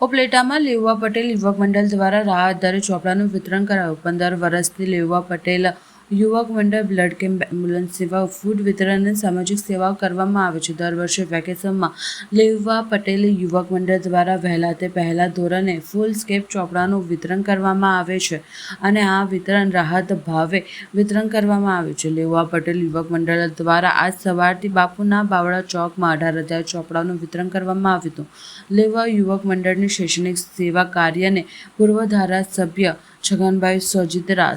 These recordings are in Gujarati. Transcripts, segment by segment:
ઉપલેટામાં લેવા પટેલ યુવક મંડળ દ્વારા રાહત દરે ચોપડાનું વિતરણ કરાયું. પંદર વર્ષથી લેવા પટેલ યુવક મંડળ બ્લડ કેમ્પ એમ્બ્યુલન્સ સેવા, ફૂડ વિતરણ અને સામાજિક સેવાઓ કરવામાં આવે છે. દર વર્ષે વેકેશનમાં લેવા પટેલ યુવક મંડળ દ્વારા વહેલા તે પહેલા ધોરણે ફૂલ સ્કેપ ચોપડાનું વિતરણ કરવામાં આવે છે અને આ વિતરણ રાહત ભાવે વિતરણ કરવામાં આવે છે. લેવા પટેલ યુવક મંડળ દ્વારા આજ સવારથી બાપુના બાવળા ચોકમાં અઢાર હજાર ચોપડાનું વિતરણ કરવામાં આવ્યું હતું. લેવા યુવક મંડળની શૈક્ષણિક સેવા કાર્યને પૂર્વ ધારાસભ્ય છગનભાઈ સોજિત્રા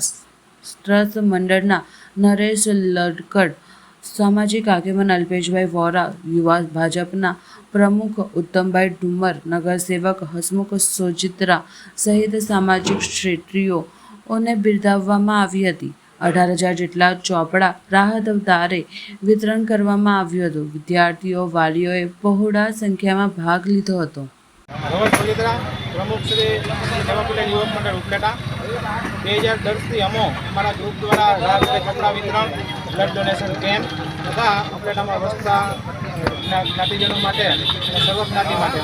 ટ્રસ્ટ મંડળના નરેશ લડકડ, સામાજિક આગેવાન અલ્પેશભાઈ વોરા, યુવા ભાજપના પ્રમુખ ઉત્તમભાઈ ડુમર, નગરસેવક હસમુખ સોજિત્રા સહિત સામાજિક ક્ષેત્રીઓને બિરદાવવામાં આવી હતી. અઢાર હજાર જેટલા ચોપડા રાહત વિતરણ કરવામાં આવ્યું હતું. વિદ્યાર્થીઓ, વાલીઓએ બહોળા સંખ્યામાં ભાગ લીધો હતો. રમણ સોલિત્રા પ્રમુખ શ્રી યુવક મંડળ ઉપલેટા. બે હજાર દસથી અમો અમારા ગ્રુપ દ્વારા રાહત કપડાં વિતરણ બ્લડ ડોનેશન કેમ્પ તથા ઉપલેટામાં વસતા જ્ઞા- જ્ઞાતિજનો માટે અને સર્વ જ્ઞાતિ માટે.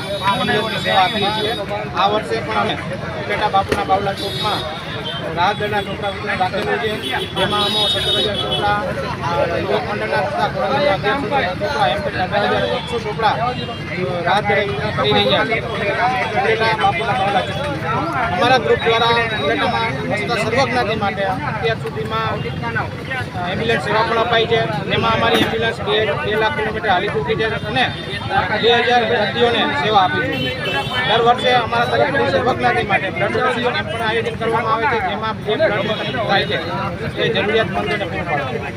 સેવા આપીએ છીએ આ વર્ષે પણ અમે ઉપલેટા બાપુના બાવલા ચોકમાં રાહત દરના ચોપડા રાખેલું છે. જેમાં અમો સત્તર હજાર અ, યુવક મંડળના અગિયાર ચોપડા એમ કરીને અઢાર હજાર એકસો કરી રહ્યા છે. અમારા ગ્રુપ દ્વારા ઉપલેટામાં વસતા માટે અત્યાર સુધીમાં એમ્બ્યુલન્સ સેવા પણ અપાઈ છે. જેમાં અમારી એમ્બ્યુલન્સ બે લાખ કિલોમીટર હાલી ચૂકી છે અને બે હજાર દર્દીઓને સેવા આપી છે. દર વર્ષે અમારા તરફથી જ્ઞાતિ માટે બ્લડ ડોનેશન કેમ્પ પણ આયોજન કરવામાં આવે છે, જેમાં જે બ્લડ થાય છે, એ જરૂરિયાતમંદોને પૂરું પાડે